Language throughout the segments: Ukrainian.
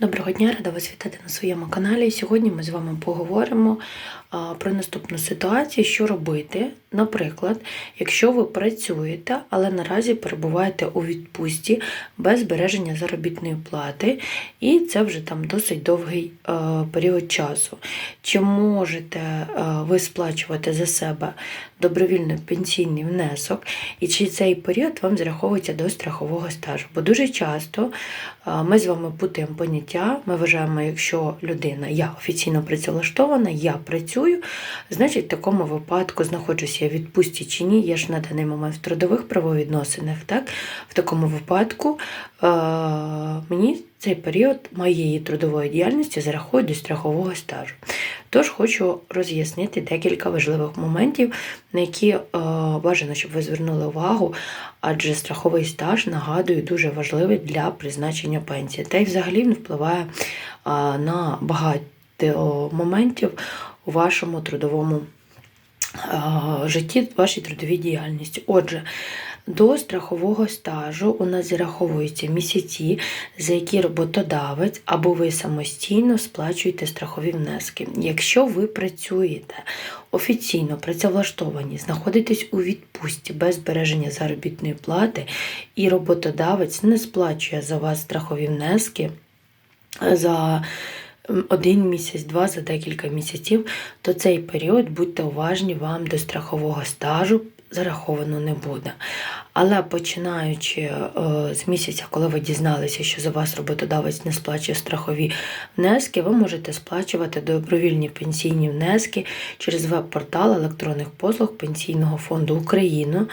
Доброго дня, рада вас вітати на своєму каналі. Сьогодні ми з вами поговоримо про наступну ситуацію, що робити. Наприклад, якщо ви працюєте, але наразі перебуваєте у відпустці без збереження заробітної плати, і це вже там досить довгий е, період часу. Чи можете е, ви сплачувати за себе добровільний пенсійний внесок, і чи цей період вам зраховується до страхового стажу? Бо дуже часто е, ми з вами путаємо поняття. Ми вважаємо, якщо людина я офіційно працевлаштована, я працюю, значить в такому випадку знаходжуся я в відпустці чи ні, я ж на даний момент в трудових правовідносинах, так? В такому випадку е, мені цей період моєї трудової діяльності зарахують до страхового стажу. Тож хочу роз'яснити декілька важливих моментів, на які е, бажано, щоб ви звернули увагу, адже страховий стаж, нагадую, дуже важливий для призначення пенсії. Та й взагалі він впливає е, на багато моментів у вашому трудовому е, житті, вашій трудовій діяльності. Отже, до страхового стажу у нас зараховуються місяці, за які роботодавець або ви самостійно сплачуєте страхові внески. Якщо ви працюєте офіційно працевлаштовані, знаходитесь у відпустці без збереження заробітної плати, і роботодавець не сплачує за вас страхові внески за один місяць, два за декілька місяців, то цей період, будьте уважні, вам до страхового стажу зараховано не буде. Але починаючи е, з місяця, коли ви дізналися, що за вас роботодавець не сплачує страхові внески, ви можете сплачувати добровільні пенсійні внески через веб-портал електронних послуг Пенсійного фонду України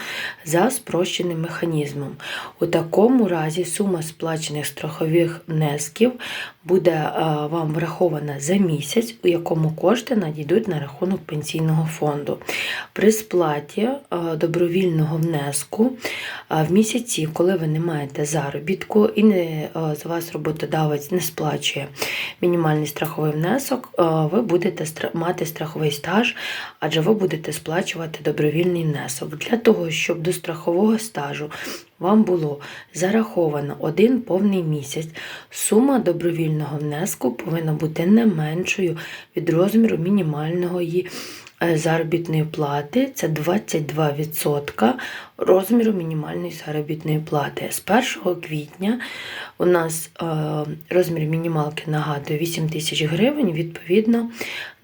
за спрощеним механізмом. У такому разі сума сплачених страхових внесків буде е, вам врахована за місяць, у якому кошти надійдуть на рахунок пенсійного фонду. При сплаті е, добровільного внеску в місяці, коли ви не маєте заробітку і не за вас роботодавець не сплачує мінімальний страховий внесок, ви будете мати страховий стаж, адже ви будете сплачувати добровільний внесок. Для того, щоб до страхового стажу вам було зараховано один повний місяць, сума добровільного внеску повинна бути не меншою від розміру мінімального її Е, заробітної плати це 22% розміру мінімальної заробітної плати. З 1 квітня у нас е, розмір мінімалки нагадує 8 тисяч гривень, відповідно,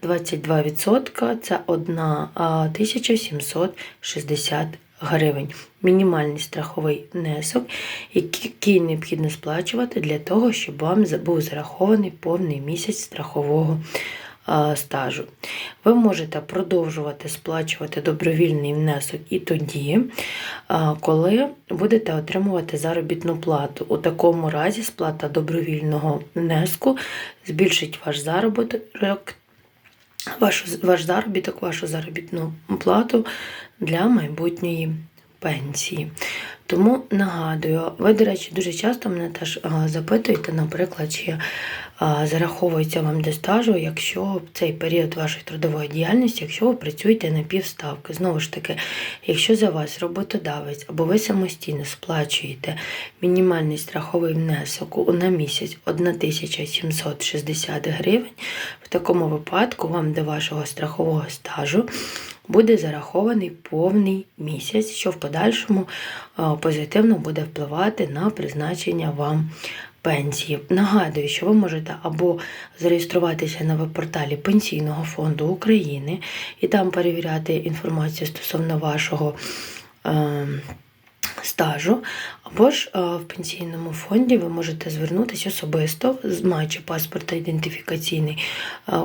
22% це 1760 гривень. Мінімальний страховий внесок, який необхідно сплачувати для того, щоб вам був зарахований повний місяць страхового стажу. Ви можете продовжувати сплачувати добровільний внесок і тоді, коли будете отримувати заробітну плату. У такому разі сплата добровільного внеску збільшить ваш заробіток. Ваш, ваш заробіток, вашу заробітну плату для майбутньої пенсії. Тому нагадую, ви, до речі, дуже часто мене теж запитуєте, наприклад, чи зараховується вам до стажу, якщо цей період вашої трудової діяльності, якщо ви працюєте на півставки. Знову ж таки, якщо за вас роботодавець або ви самостійно сплачуєте мінімальний страховий внесок на місяць 1760 гривень, в такому випадку вам до вашого страхового стажу буде зарахований повний місяць, що в подальшому позитивно буде впливати на призначення вам пенсії. Нагадую, що ви можете або зареєструватися на веб-порталі Пенсійного фонду України і там перевіряти інформацію стосовно вашого. Е Стажу, або ж в пенсійному фонді ви можете звернутися особисто, маючи паспорт та ідентифікаційний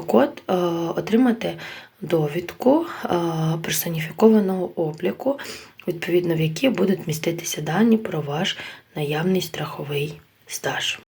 код, отримати довідку персоніфікованого обліку, відповідно в якій будуть міститися дані про ваш наявний страховий стаж.